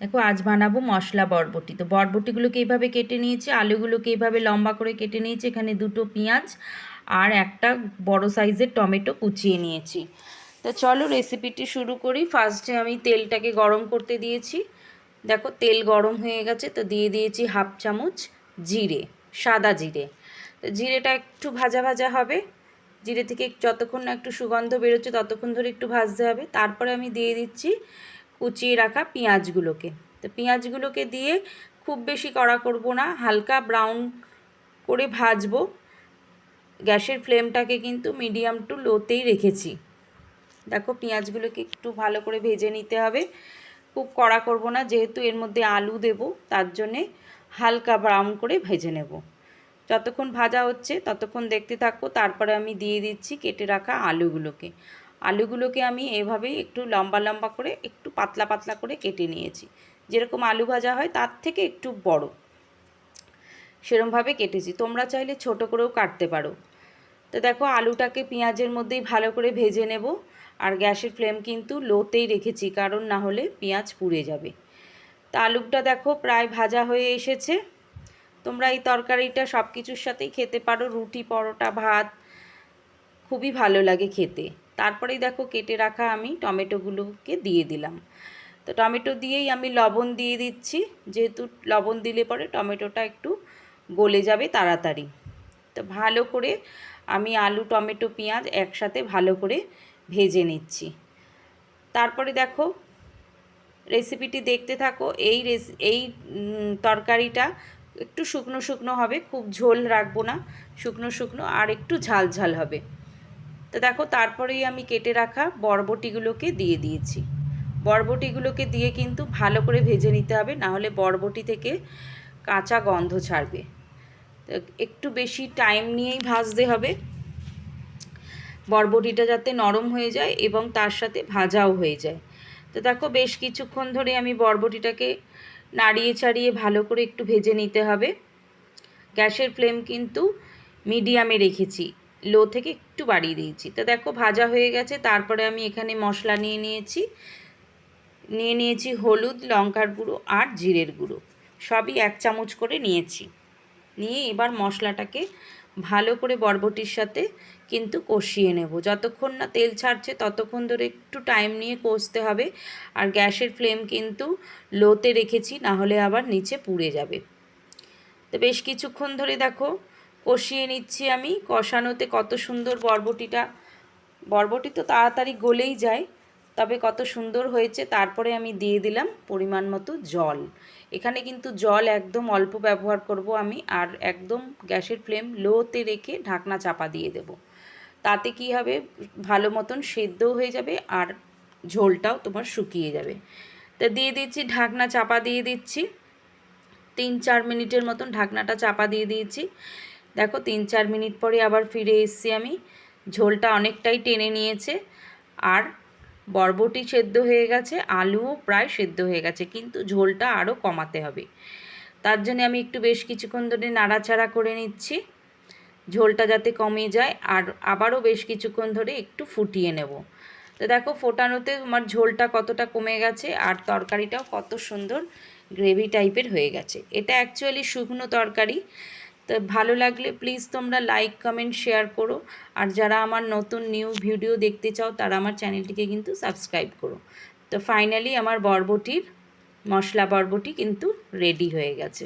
দেখো, আজ বানাবো মশলা বরবটি। তো বরবটিগুলোকে এইভাবে কেটে নিয়েছি, আলুগুলোকে এইভাবে লম্বা করে কেটে নিয়েছি, এখানে দুটো পেঁয়াজ আর একটা বড় সাইজের টমেটো কুচিয়ে নিয়েছি। তো চলো রেসিপিটি শুরু করি। ফার্স্টে আমি তেলটাকে গরম করতে দিয়েছি। দেখো, তেল গরম হয়ে গেছে, তো দিয়ে দিয়েছি হাফ চামচ জিরে, সাদা জিরে। তো জিরেটা একটু ভাজা ভাজা হবে। জিরে থেকে যতক্ষণ না একটু সুগন্ধ বেরোচ্ছে, ততক্ষণ ধরে একটু ভাজতে হবে। তারপরে আমি দিয়ে দিচ্ছি কুচিয়ে রাখা পেঁয়াজগুলোকে। তো পেঁয়াজগুলোকে দিয়ে খুব বেশি কড়া করব না, হালকা ব্রাউন করে ভাজবো। গ্যাসের ফ্লেমটাকে কিন্তু মিডিয়াম টু লোতেই রেখেছি। দেখো পেঁয়াজগুলোকে একটু ভালো করে ভেজে নিতে হবে। খুব কড়া করব না, যেহেতু এর মধ্যে আলু দেব, তার জন্যে হালকা ব্রাউন করে ভেজে নেব। যতক্ষণ ভাজা হচ্ছে ততক্ষণ দেখতে থাকব তারপরে আমি দিয়ে দিচ্ছি কেটে রাখা আলুগুলোকে। আলুগুলোকে আমি এভাবেই একটু লম্বা লম্বা করে একটু পাতলা পাতলা করে কেটে নিয়েছি। যেরকম আলু ভাজা হয় তার থেকে একটু বড়। সেরমভাবে কেটেছি। তোমরা চাইলে ছোট করেও কাটতে পারো। তো দেখো আলুটাকে পেঁয়াজের মধ্যেই ভালো করে ভেজে নেব। আর গ্যাসের ফ্লেম কিন্তু লোতেই রেখেছি, কারণ না হলে পেঁয়াজ পুড়ে যাবে। তা আলুটা দেখো প্রায় ভাজা হয়ে এসেছে। তোমরা এই তরকারিটা সব কিছুর সাথেই খেতে পারো। রুটি, পরোটা, ভাত, খুবই ভালো লাগে খেতে। তারপরেই দেখো কেটে রাখা আমি টমেটোগুলোকে দিয়ে দিলাম। তো টমেটো দিয়েই আমি লবণ দিয়ে দিচ্ছি। যেহেতু লবণ দিলে পরে টমেটোটা একটু গলে যাবে তাড়াতাড়ি। তো ভালো করে আমি আলু, টমেটো, পেঁয়াজ একসাথে ভালো করে ভেজে নিচ্ছি। তারপরে দেখো রেসিপিটি দেখতে থাকো। এই এই তরকারিটা একটু শুকনো শুকনো হবে, খুব ঝোল রাখব না। শুকনো শুকনো আর একটু ঝাল ঝাল হবে। তো দেখো, তারপরেই আমি কেটে রাখা বরবটিগুলোকে দিয়ে দিয়েছি। বরবটিগুলোকে দিয়ে কিন্তু ভালো করে ভেজে নিতে হবে, না হলে বরবটি থেকে কাঁচা গন্ধ ছাড়বে। একটু বেশি টাইম নিয়েই ভাজতে হবে। বরবটিটা যাতে নরম হয়ে যায় এবং তার সাথে ভাজাও হয়ে যায়। তো দেখো, বেশ কিছুক্ষণ ধরে আমি বরবটিটাকে নাড়িয়ে চাড়িয়ে ভালো করে একটু ভেজে নিতে হবে। গ্যাসের ফ্লেম কিন্তু মিডিয়ামে রেখেছি। লো থেকে একটু বাড়িয়ে দিয়েছি। তো দেখো ভাজা হয়ে গেছে, তারপরে আমি এখানে মশলা নিয়ে নিয়েছি। নিয়ে নিয়েছি হলুদ, লঙ্কার গুঁড়ো আর জিরের গুঁড়ো। সবই এক চামচ করে নিয়েছি। নিয়ে এবার মশলাটাকে ভালো করে বরবটির সাথে কিন্তু কষিয়ে নেব। যতক্ষণ না তেল ছাড়ছে ততক্ষণ ধরে একটু টাইম নিয়ে কষতে হবে। আর গ্যাসের ফ্লেম কিন্তু লোতে রেখেছি না হলে আবার নিচে পুড়ে যাবে। তো বেশ কিছুক্ষণ ধরে দেখো কষিয়ে নিচ্ছি আমি। কষানোতে কত সুন্দর বরবটিটা, বরবটি তো তাড়াতাড়ি গলেই যায়, তবে কত সুন্দর হয়েছে। তারপরে আমি দিয়ে দিলাম পরিমাণ মতো জল। এখানে কিন্তু জল একদম অল্প ব্যবহার করব আমি, আর একদম গ্যাসের ফ্লেম লোতে রেখে ঢাকনা চাপা দিয়ে দেব। তাতে কি হবে? ভালো মতন সেদ্ধও হয়ে যাবে আর ঝোলটাও তোমার শুকিয়ে যাবে। তা দিয়ে দিচ্ছি, ঢাকনা চাপা দিয়ে দিচ্ছি। তিন চার মিনিটের মতন ঢাকনাটা চাপা দিয়ে দিয়েছি। দেখো, তিন চার মিনিট পরে আবার ফিরে এসছি আমি। ঝোলটা অনেকটাই টেনে নিয়েছে। আর বরবটি সেদ্ধ হয়ে গেছে, আলুও প্রায় সেদ্ধ হয়ে গেছে, কিন্তু ঝোলটা আরও কমাতে হবে। তার জন্য আমি একটু বেশ কিছুক্ষণ ধরে নাড়াচাড়া করে নিচ্ছি। ঝোলটা যাতে কমে যায়, আর আবারও বেশ কিছুক্ষণ ধরে একটু ফুটিয়ে নেব। তো দেখো, ফোটানোতে আমার ঝোলটা কতটা কমে গেছে, আর তরকারিটাও কত সুন্দর গ্রেভি টাইপের হয়ে গেছে। এটা অ্যাকচুয়ালি শুকনো তরকারি তো ভালো লাগলে প্লিজ তোমরা লাইক কমেন্ট শেয়ার করো। আর যারা আমার নতুন নিউ ভিডিও দেখতে চাও, তারা আমার চ্যানেলটিকে কিন্তু সাবস্ক্রাইব করো। তো ফাইনালি আমার বরবটির, মশলা বরবটি কিন্তু রেডি হয়ে গেছে।